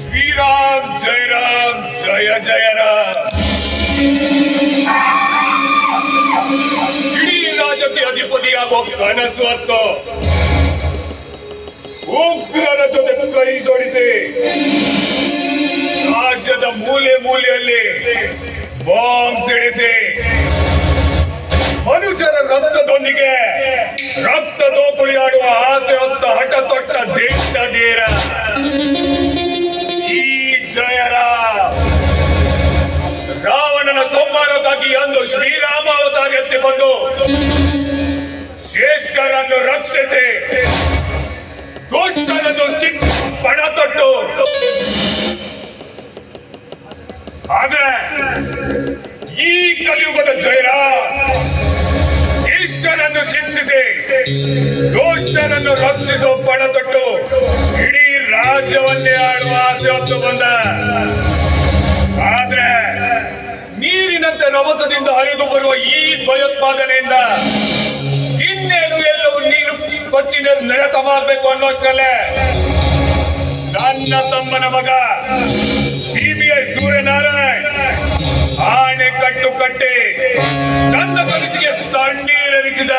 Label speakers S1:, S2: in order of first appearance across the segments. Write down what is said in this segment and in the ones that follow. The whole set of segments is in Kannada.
S1: ಶ್ರೀರಾಮ್ ಜಯ ರಾಮ್ ಜಯ ಜಯ ರಾಮ್ ಇಡೀ ರಾಜ್ಯಕ್ಕೆ ಅಧಿಪತಿಯಾಗೋ ಕನಸು ಹೊತ್ತು ಉಗ್ರರ ಜೊತೆ ಕೈ ಜೋಡಿಸಿ ರಾಜ್ಯದ ಮೂಲೆ ಮೂಲೆಯಲ್ಲಿ ಬಾಂಬ್ ಸಿಡಿಸಿ ಮನುಷ್ಯರ ರಕ್ತದೊಂದಿಗೆ ರಕ್ತ ದೋಕುಳಿ ಆಡುವ ಆಸೆ ಹೊತ್ತ ಹಠ ತೊಟ್ಟ ದೇಶ ಈ ಜಯರಾ ರಾವಣನ ಸಂಹಾರಕ್ಕಾಗಿ ಅಂದು ಶ್ರೀರಾಮ ಅವತಾರ ಎತ್ತಿ ಬಂದು ಶ್ರೇಷ್ಠರನ್ನು ರಕ್ಷಿಸಿ ದುಷ್ಟರನ್ನು ಶಿಕ್ಷೆ ಪಣ ತೊಟ್ಟು. ಆದ್ರೆ ಈ ಕಲಿಯುಗದ ಇಷ್ಟರನ್ನು ರಕ್ಷಿಸೋ ರಕ್ಷಿಸುವ ಪಣ ತೊಟ್ಟು ಇಡೀ ರಾಜ್ಯವನ್ನೇ ಆಡುವ ಆಸೆ ಹೊತ್ತು ಬಂದ. ಆದ್ರೆ ನೀರಿನಂತೆ ರಭಸದಿಂದ ಹರಿದು ಬರುವ ಈ ಭಯೋತ್ಪಾದನೆಯಿಂದ ಇನ್ನೇನು ಎಲ್ಲವೂ ನೀರು ಕೊಚ್ಚಿ ನೆಲಸಮಾಗಬೇಕು ಅನ್ನೋಷ್ಟರಲ್ಲೇ ನನ್ನ ತಮ್ಮನ ಮಗ ಸಿಬಿಐ ಸೂರ್ಯನಾರಾಯಣ್ ಆಣೆ ಕಟ್ಟು ಕಟ್ಟಿ ನನ್ನ ಕನಸಿಗೆ ತಣ್ಣೀರರಿಸಿದ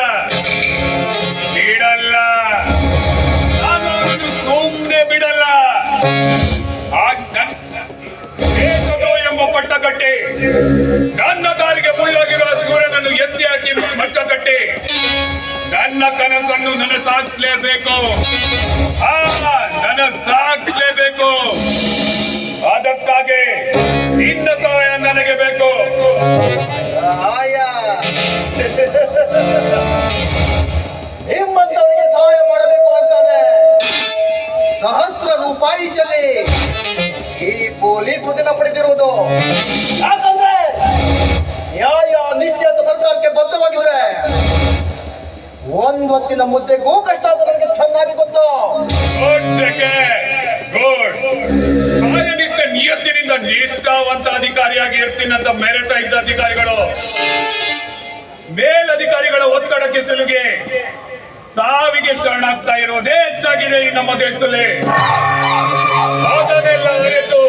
S1: ಎಂಬ ಪಟ್ಟ ಕಟ್ಟಿ ನನ್ನ ದಾರಿಗೆ ಮುಳ್ಳಾಗಿರುವ ಸೂರ್ಯನನ್ನು ಎತ್ತಿ ಹಾಕಿ ಮಟ್ಟ ಕಟ್ಟಿ ನನ್ನ ಕನಸನ್ನು ನನ್ನ ಸಾಗಿಸ್ಲೇಬೇಕು ನನ್ನ ಸಾಗಿಸ್ಲೇಬೇಕು ಅದಕ್ಕಾಗಿ ನಿನ್ನ ಸಹಾಯ ನನಗೆ ಬೇಕು.
S2: ಸಹಾಯ ಚಲಿ ಈ ಪೋಲಿ ಪುದಿನ ಪಡೆದಿರುವುದು. ಯಾಕಂದ್ರೆ ನ್ಯಾಯ ನಿತ್ಯ ಅಂತ ಸರ್ಕಾರಕ್ಕೆ ಬದ್ಧವಾಗಿದ್ರೆ ಒಂದ್ ಹೊತ್ತಿನ ಮುದ್ದೆಗೂ ಕಷ್ಟ ಅಂತ ನನಗೆ ಚೆನ್ನಾಗಿ ಗೊತ್ತು.
S1: ಕಾರ್ಯನಿಷ್ಠ ನಿಯತ್ತಿನಿಂದ ನಿಷ್ಠಾವಂತ ಅಧಿಕಾರಿಯಾಗಿ ಇರ್ತೀನಂತ ಮೆರೆತಾ ಇದ್ದ ಅಧಿಕಾರಿಗಳು. ಮೇಲಧಿಕಾರಿಗಳ ಒತ್ತಡಕ್ಕೆ ಸಿಲುಗೆ. ಸಾವಿಗೆ ಶರಣಾಗ್ತಾ ಇರೋದೇ ಹೆಚ್ಚಾಗಿದೆ ಈ ನಮ್ಮ ದೇಶದಲ್ಲಿ. ಅದನ್ನೆಲ್ಲ ಅರಿತು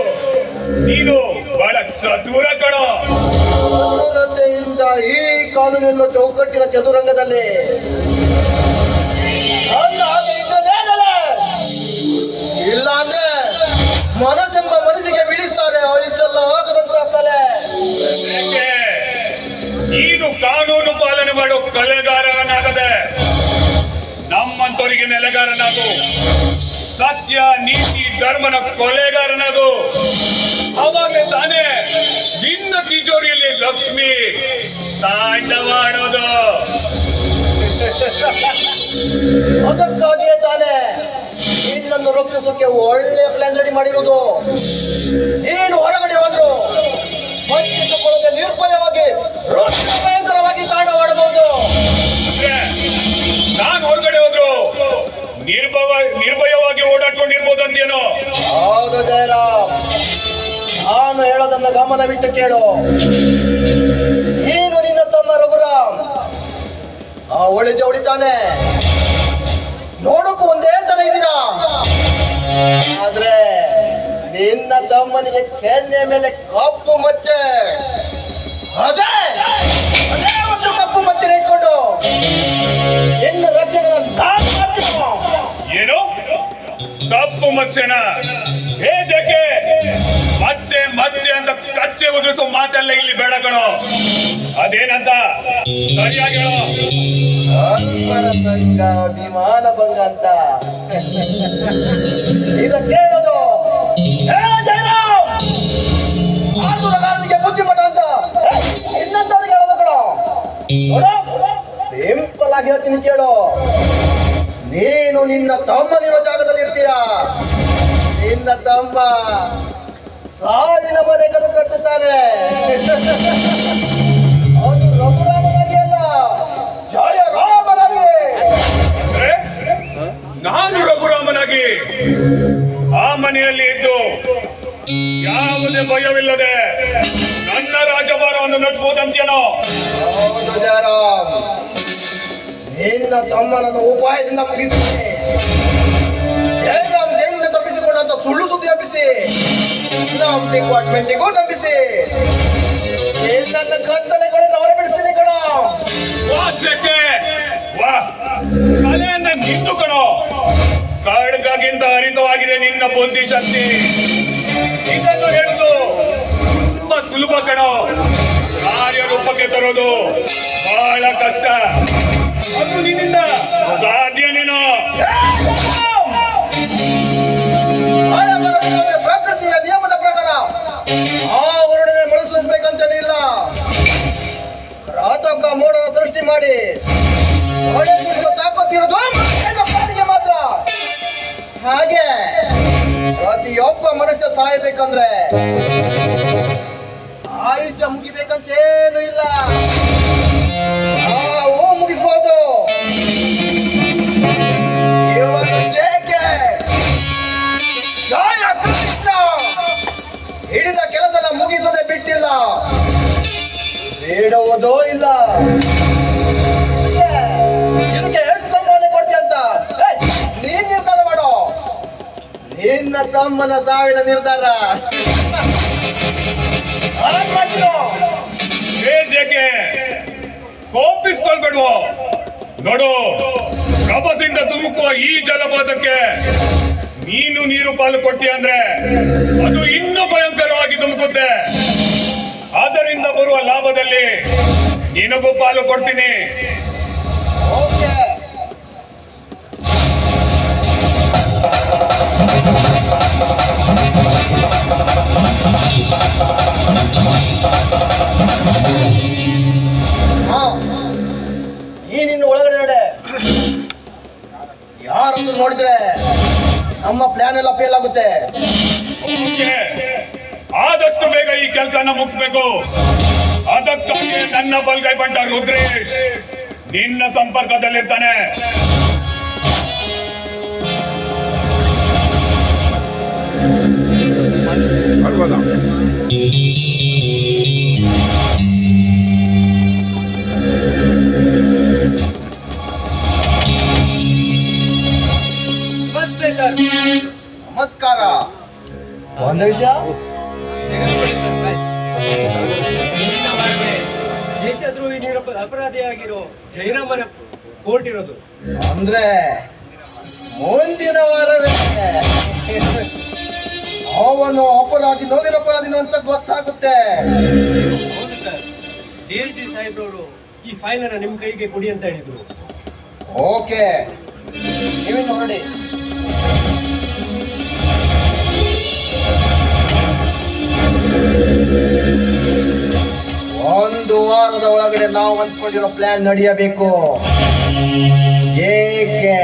S1: ನೀನು ಬಹಳ ಚತುರ ಕಣೋ.
S2: ಕ್ರೂರತೆಯಿಂದ ಈ ಕಾನೂನಿನ ಚೌಕಟ್ಟಿನ ಚದುರಂಗದಲ್ಲಿ? ಇಲ್ಲ ಅಂದ್ರೆ ಮನಸ್ಸೆಂಬ ಮನಸ್ಸಿಗೆ ಬೀಳಿಸ್ತಾರೆ ಅಳಿಸಲ್ಲ ಆಗದಂತ ತಲೆ
S1: ನೀನು ಕಾನೂನು ಪಾಲನೆ ಮಾಡೋ ಕಲೆಗಾರನಾಗದೆ ನಮ್ಮಂತವರಿಗೆ ನೆಲೆಗಾರನಾಗು. ಸತ್ಯ, ನೀತಿ, ಧರ್ಮನ ಕೊಲೆಗಾರನಾಗು. ಅವಾಗಲೇ ತಾನೇ ನಿನ್ನ ತಿಜೋರಿಯಲ್ಲಿ ಲಕ್ಷ್ಮಿ ತಾಂಡವಾಡೋದು
S2: ಅದಕ್ಕಾಗಿಯೇ ತಾನೇ ನಿನ್ನನ್ನು ರಕ್ಷಿಸೋಕೆ ಒಳ್ಳೆ ಪ್ಲಾನ್ ರೆಡಿ ಮಾಡಿರೋದು. ನೀನು ಗಮನವಿಟ್ಟು ಕೇಳು. ಏನು ನಿನ್ನ ತಮ್ಮ ರಘುರಾಮ್. ಆ ಒಳ್ಳೆ ಉಳಿತಾನೆ ನೋಡಕ್ಕೂ ಒಂದೇ ತನ ಇದ್ದೀರಾ? ಆದ್ರೆ ನಿನ್ನ ತಮ್ಮನಿಗೆ ಕೆನ್ನೆ ಮೇಲೆ ಕಪ್ಪು ಮಚ್ಚೆ. ಅದೇ ಅದೇ ಒಂದು ಕಪ್ಪು ಮಚ್ಚೆ ಇಟ್ಕೊಂಡು ಹೆಣ್ಣು ರಕ್ಷಣೆ
S1: ಏನು? ಕಪ್ಪು ಮಚ್ಚೆನ? ಕಚ್ಚೆ ಉದುರಿಸೋ ಮಾತೆಲ್ಲ ಇಲ್ಲಿ ಬೇಡ ಕಣೋ. ಅದೇನಂತ? ಸರಿಯಾಗಿ ಹೇಳೋ.
S2: ವಿಮಾನ ಭಂಗ ಅಂತ ಇದಕ್ಕೆ ಬುದ್ಧಿಮಠ ಅಂತ. ಇನ್ನೊಂದವರಿಗೆ ಹೇಳೋದು ಕಣೋ. ಸಿಂಪಲ್ ಆಗಿ ಹೇಳ್ತೀನಿ ಕೇಳು. ನೀನು ನಿನ್ನ ತಮ್ಮನಿರೋ ಜಾಗದಲ್ಲಿ ಇರ್ತೀಯ ನಿನ್ನ ತಮ್ಮ. ಸಾವಿನ ಮನೆ ಕದ ಕಟ್ಟುತ್ತಾನೆ. ಅವನು ರಘುರಾಮನಾಗಿ ಅಲ್ಲ ಜಯ ರಾಮನಾಗಿ.
S1: ನಾನು ರಘುರಾಮನಾಗಿ ಆ ಮನೆಯಲ್ಲಿ ಇದ್ದು ಯಾವುದೇ ಭಯವಿಲ್ಲದೆ ನನ್ನ ರಾಜಭಾರವನ್ನು ನಡೆಸಬಹುದಂತೇನೋ?
S2: ಹೌದು ಜಯರಾಮ್. ನಿನ್ನ ತಮ್ಮನನ್ನು ಉಪಾಯದಿಂದ ಮುಗಿಸಿ. ಜಯರಾಮ್ ಜೈಲಿಂದ ತಪ್ಪಿಸಿಕೊಂಡಂತ ಸುಳ್ಳು ಸುದ್ದಿ ಹಬ್ಬಿಸಿ. ಡಿಪಾರ್ಟ್ಮೆಂಟಿಗೂ ನಂಬಿಸಿ ನನ್ನ ಕತ್ತಲೆ ಹೊರಬಿಡ್ತೀನಿ ಕಣ.
S1: ಬಿಡ್ತೀನಿ ವಾ ತಲೆಯಿಂದ ನಿಂತು ಕಣ. ಖಡ್ಗಗಿಂತ ಹರಿತವಾಗಿದೆ ನಿನ್ನ ಬುದ್ಧಿ ಶಕ್ತಿ. ಇದನ್ನು ಹೇಳುದು ತುಂಬಾ ಸುಲಭ ಕೆಣ. ಕಾರ್ಯ ರೂಪಕ್ಕೆ ತರೋದು ಬಹಳ ಕಷ್ಟ. ಅದು ನಿನ್ನಿಂದ ಸಾಧ್ಯ
S2: ಮಾಡಿ. ತಾಕತ್ತಿರೋದು ಮಾತ್ರ. ಹಾಗೆ ಪ್ರತಿಯೊಬ್ಬ ಮನುಷ್ಯ ಸಾಯಬೇಕಂದ್ರೆ ಆಯುಷ್ಯ ಮುಗಿಬೇಕಂತೇನು ಇಲ್ಲ. ನಾವು ಮುಗಿಸ್ಬೋದು. ಹಿಡಿದ ಕೆಲಸನ ಮುಗಿಸದೆ ಬಿಟ್ಟಿಲ್ಲ. ಬೇಡುವುದೋ ಇಲ್ಲ. ನಿನ್ನ ತಮ್ಮನ ಸಾವಿನ ನಿರ್ಧಾರ
S1: ಕೋಪಿಸ್ಕೊಳ್ಬೇಡುವ. ನೋಡು ಕಬಸಿಂದ ತುಮುಕುವ ಈ ಜಲಪಾತಕ್ಕೆ ನೀನು ನೀರು ಪಾಲು ಕೊಟ್ಟಿ ಅಂದ್ರೆ ಅದು ಇನ್ನೂ ಭಯಂಕರವಾಗಿ ತುಮುಕುತ್ತೆ ಅದರಿಂದ ಬರುವ ಲಾಭದಲ್ಲಿ ನಿನಗೂ ಪಾಲು ಕೊಡ್ತೀನಿ.
S2: ಯಾರನ್ನು ನೋಡಿದ್ರೆ ನಮ್ಮ ಪ್ಲಾನ್ ಎಲ್ಲ ಫೇಲ್ ಆಗುತ್ತೆ.
S1: ಆದಷ್ಟು ಬೇಗ ಈ ಕೆಲಸನ ಮುಗಿಸ್ಬೇಕು. ಅದಕ್ಕಾಗಿ ನನ್ನ ಬಲ್ಗೈ ಬಂಟ ರುದ್ರೇಶ್ ನಿನ್ನ ಸಂಪರ್ಕದಲ್ಲಿರ್ತಾನೆ.
S2: ಒಂದು ವಿಷಯ
S3: ದೇಶದ್ರೋಹಿ ನಿರಪ ಅಪರಾಧಿಯಾಗಿರೋ ಜಯರಾಮನ ಕೋರ್ಟ್ ಇರೋದು.
S2: ಅಂದ್ರೆ ಮುಂದಿನ ವಾರವೇ. ಅವನು ಅಪರಾಧಿನೋ ನಿರಪರಾಧಿನೋ ಅಂತ ಗೊತ್ತಾಗುತ್ತೆ.
S3: ಹೌದು ಸರ್. ಡಿ ಎಲ್ ಜಿ ಸಾಹೇಬ್ರವರು ಈ ಫೈಲ್ ಅನ್ನ ನಿಮ್ ಕೈಗೆ ಕೊಡಿ ಅಂತ ಹೇಳಿದ್ರು.
S2: ಓಕೆ. ನೀವೇನು ಹೊರಡಿ ಒಂದು ವಾರದ ಒಳಗಡೆ ನಾವು ಅಂದ್ಕೊಂಡಿರೋ ಪ್ಲಾನ್ ನಡೆಯಬೇಕು. ಏಕೆ?